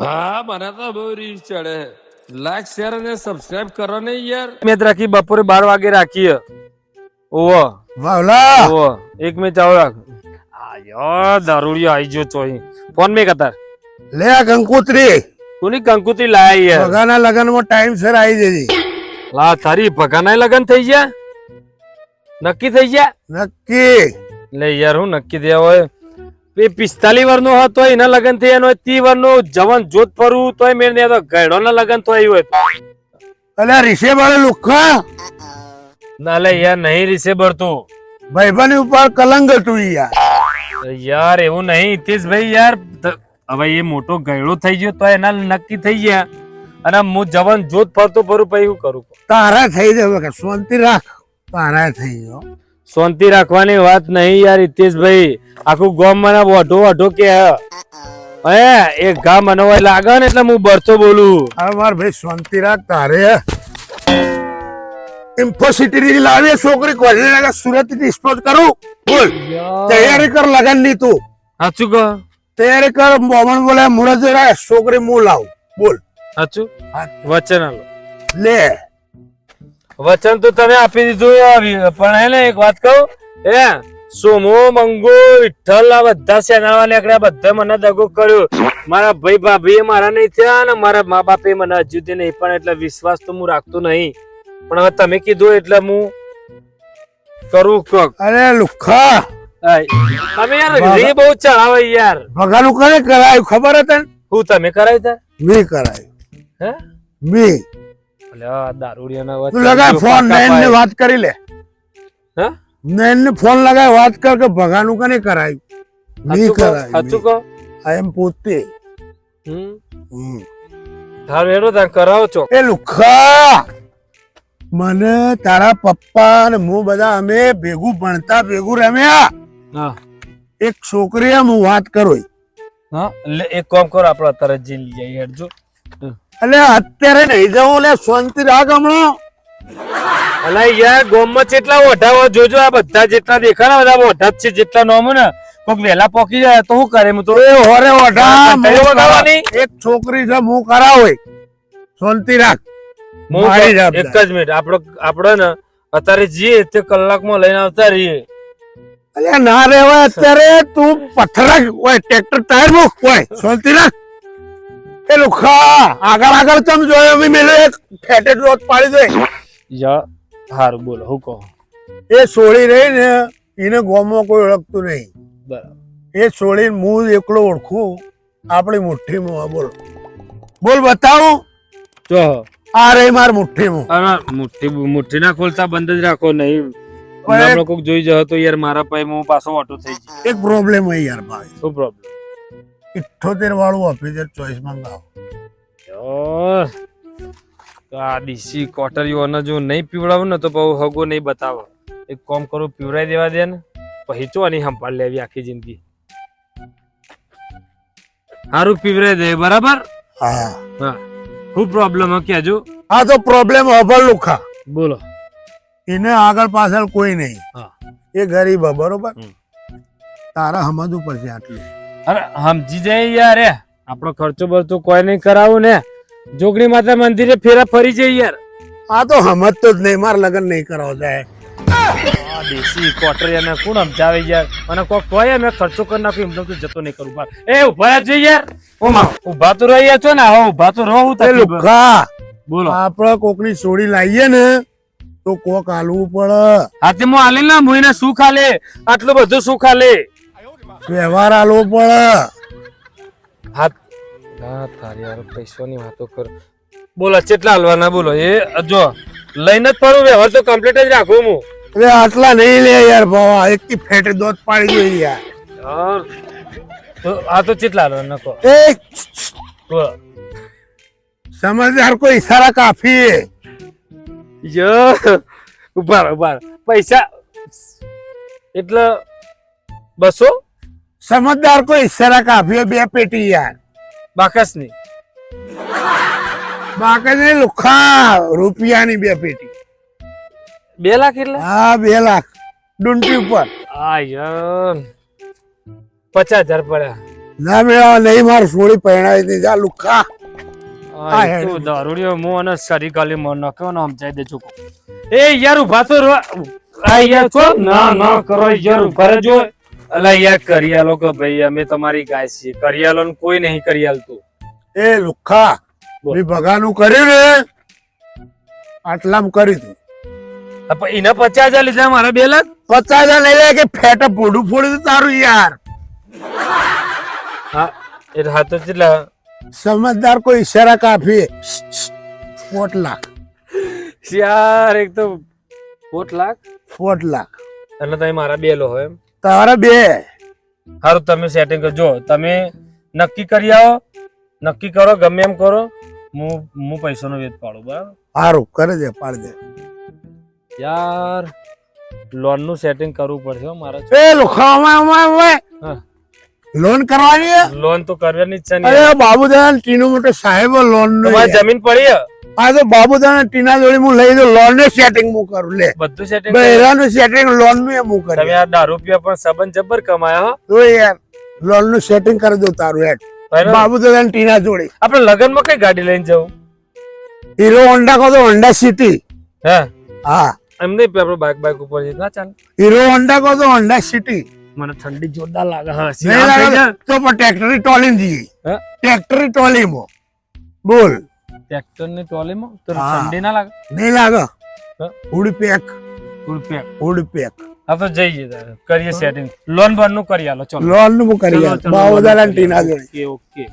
હા મને તો બહુ રીચ ચડે. લાઈક શેર અને સબસ્ક્રાઇબ કરો ને યાર. મેચ રાખી બપોરે બાર વાગે રાખીએ. ઓવો વાવલા! ઓવો એક મેચ આવો રાખ. આયો આઈ ગયો ચોઈ ફોન મે કતાર લે આ કંકોત્રી. કોની કંકુતી લાયા યાર? ભગાના લગનમાં ટાઈમ સર આવી જજે. લા તારી ભગાના લગન થઈ ગયા? નક્કી થઈ ગયા? નક્કી. લે યાર હું નક્કી દેવા હોય. એ પિસ્તાલીસ નો હતો એના લગન થઈ એનો તી વરનું જવાન જોત ફરવું તોય મેં તો ગયડો ના લગન થયું હોય. અલ્યા રીસે વાળે લુખા? ના લે યાર નહીં રીસે ભરતું ભાઈબંધ ઉપર કલંગ હતું યાર. યાર એવું નહીં હિતેશભાઈ યાર હવે એ મોટો ગયડો થઈ ગયો તો એના નક્કી થઈ ગયા. અને હું જવાન જોત ફરતો ફરું પછી હું કરું? તારા થઈ જાય શાંતિ રાખ. તારા થઈ ગયો. શાંતિ રાખવાની વાત નહીં યાર હિતેશભાઈ. આખું ગામ મને વઢો વઢો કે હે એ ગા મને લાગે ને એટલે હું બરતો બોલું. હવે માર ભાઈ શાંતિ રાખ તારે ઇમ્પોસિટી ની લાવી છોકરી કોલેજ સુરત ડિસ્પોઝ કરું. બોલ તૈયારી કર લગનની તું. સાચું કહો. તૈયારી કર મોમન બોલે મુરત છોકરી હું લાવ. બોલ. સાચું? વચન લે. વચન તો તમે આપી દીધું પણ હે ને એક વાત કહું હે સોમો મંગુ વિઠ્ઠલ બધા સેનાવા નીકળ્યા બધા મને દગો કર્યો. મારા ભાઈ ભાભી મારા નહીં થયા અને મારા મા બાપે મને હજુ નહીં પણ એટલે વિશ્વાસ તો હું રાખતો નહીં. પણ હવે તમે કીધું એટલે હું કરું કોક. અરે લુખા. તમે યાર રે બહુ ચડાવે યાર. ભગાનું કરે કરાયું ખબર હતા હું તમે કરાયું તા? મેં કરાયું. હે? મી. દારૂડિયાના તું લગાય ફોન નયન ને વાત કરી લે. હે? નયન ને ફોન લગાય વાત કર કે ભગાનું કને કરાયું? મી કરાયું સાચું કહો. આ એમ પોતે. હમ? હમ. હારું હેડો તાન કરાવો છો એ લુખા મને તારા પપ્પા ને હું બધા અમે ભેગું ભણતા ભેગું રમ્યા. હા. એક છોકરી હું વાત કરું હા એટલે એક કામ કરો આપણે અત્યારે જ જઈ જઈએ હેડજો. એટલે અત્યારે નહીં જવું લે શાંતિ રાખ હમણાં. અલા યાર ગોમમાં ઓઢા ઓઢાવા જોજો આ બધા જેટલા દેખાના બધા ઓઢા છે જેટલા નોમ ને કોક વેલા પોકી જાય તો શું કરે? હું તો એ હોરે ઓઢા. એક છોકરી છે હું કરાવે શાંતિ રાખ. એક જ મિનિટ આપણો આપણો ને અત્યારે જઈએ તે કલાકમાં લઈને આવતા રહીએ. અલ્યા ના રેવાય અત્યારે તું પથરા હોય ટ્રેક્ટર ટાયર મૂક હોય શાંતિ રાખ. એ લુખા આગળ આગળ તમે જોયો મેં મેલે એક? ફેટે રોટ પાડી દે. યા હારું બોલો હું કહો? એ સોળી રહી ને એને ગોમમાં કોઈ ઓળખતું નહીં. બરાબર. એ સોળી હું એકલો ઓળખું. આપણી મુઠ્ઠીમાં બોલ. બોલ બતાવું? જો. આ રહી માર મુઠ્ઠીમાં. અરે મુઠ્ઠી મુઠ્ઠી ના ખોલતા બંધ જ રાખો નહીં. પણ હમણાં કોક જોઈ જતો તો યાર મારા પાસે હું પાછો ઓટો થઈ જાય એક પ્રોબ્લેમ હોય યાર ભાઈ. શું પ્રોબ્લેમ ઇઠ્ઠોતેર વાળું ઓફિસર ચોઈસ મંગાવો તો આ ડીસી કોટરીઓને જો નહીં પીવડાવું ને તો બહુ હગો નહીં બતાવો. એક કામ કરો પીવડાવી દેવા દે ને પછી ચો નહીં સંભાળ લેવી આખી જિંદગી. સારું પીવડાવી દે બરાબર? હા. હા. શું પ્રોબ્લેમ હે કહેજો આ તો પ્રોબ્લેમ અભર લુખા બોલો. એને આગળ પાછળ કોઈ નહીં. હા. એ ગરીબ બરોબર. તારા સમજવું પડશે આટલું. અરે સમજી જાય યાર એ. આપણો ખર્ચો બરચો કોઈ નહીં કરાવું ને. જોગણી માતા મંદિરે ફેરા ફરી જાય યાર. આ તો સમજતો જ નહીં માર લગ્ન નહીં કરાવો જાય. આ દેશી કોટરિયાને કોણ સમજાવે યાર? મને કોઈ કોઈ મેં ખર્ચો કરી નાખ્યો એમને તો જતો નહીં કરું. બાર એ ઊભા છે યાર. ઓમા ઊભા તો રહી છો ને હો ઊભા તો રહો હું લુખા. બોલો. આપણે કોકની સોડી લાવીએ ને તો કોક આલવું પડે. હાથે મો આલે ને એને શું ખાલે આટલું બધું શું ખાલે વ્યવહાર આલવો પડે. હાથ. ના તારી યાર પૈસાની વાતો કર. બોલો કેટલા હાલવાના બોલો? એ જો લઈને જ પડું વ્યવહાર તો કમ્પ્લીટ જ રાખું હું. અરે આટલા નહીં લે યાર ભાવા એક ફેટે દોત પાડી દે યાર. તો આ તો કેટલા હાલવાના કહો? એ સમજદાર કોઈ ઈશારા કાફી. યો ઊભા ઊભા પૈસા એટલે બસો? સમજદાર કોઈ ઈશારા કાફી હે, બે પેટી યાર. બાકસની બાકી નહીં લુખા રૂપિયાની બે પેટી. બે લાખ એટલે? હા બે લાખ. ડુંટી ઉપર. પચાસ હજાર પડ્યા. ના મેળા નહીં માર સોળી પહેણાવી દી જા લુખા. તું દારૂડિયો મો અને સરી ગાલી મો ને દે ચૂકો એ યાર ઊભા તો આ યાર છો ના ના કરો યાર ઊભા રહેજો. અલા યાર કરિયાલો કે ભાઈ અમે તમારી ગાય છીએ. કરિયાલો ને કોઈ નહીં કરિયાલતું એ લુખા. મેં ભગાનું કર્યું ને આટલામ કરી તું. એને પચાસ હજાર લીધા મારા બે લાખ? પચાસ હજાર લઈ લે કે ફેટ પોડું ફોડી દે તારું યાર. હા એ હા તો કેટલા સમજદાર કોઈ ઈશારા કાફી ફોટ લાખ. યાર એક તો ફોટ લાખ. ફોટ લાખ. અને તમે મારા બે લો હોય એમ. તારા બે. સારું તમે સેટિંગ કરજો તમે નક્કી કરી આવો. નક્કી કરો ગમે એમ કરો. હું હું પૈસાનો વેચ પાડું બરાબર? સારું કરે દે પાડ દે. યાર લોનનું સેટિંગ કરવું પડશે મારા એ લોખામાં લોન કરવાની લોન તો કરવાની જ છે ને અરે બાબુદાન ટીનું મોટો સાહેબ લોનનું જમીન પડી? આ તો બાબુદાના ટીના જોડે હું લઈ દઉં લોનનું સેટિંગ હું કરું લે. બધું સેટિંગ બહેરાનું સેટિંગ લોનનું એમ હું તમે આ દારૂ રૂપિયા પણ સંબંધ જબર કમાયા હો. તો યાર લોનનું સેટિંગ કરી દઉં તારું હેડ? બાબુદાન ટીના જોડે. આપણે લગનમાં કઈ ગાડી લઈને જવું? હીરો હોન્ડા કહો તો હોન્ડા સિટી. હે? હા. એમ નહીં આપણે બાઇક બાઇક ઉપર. ના ચાલે. હીરો હોન્ડા કહો તો હોન્ડા સિટી. મને ઠંડી જોરદાર લાગે. હા નહીં લાગે તો પણ ટ્રેક્ટરી ટોલી જઈએ. હે? ટ્રેક્ટરી ટોલીમાં બોલ. ટ્રેક્ટરની ટ્રોલીમાં તો હા. ઠંડી ના લાગે? નહીં લાગે. હે? હુડ પેક રૂપિયા હુડ પેક હા તો જઈએ તારે. કરીએ સેટિંગ લોન ભરનું કરી આલો. ચલો. લોનનું કરી ચલો, લોન કરી ટીના જોડે ઓકે ઓકે.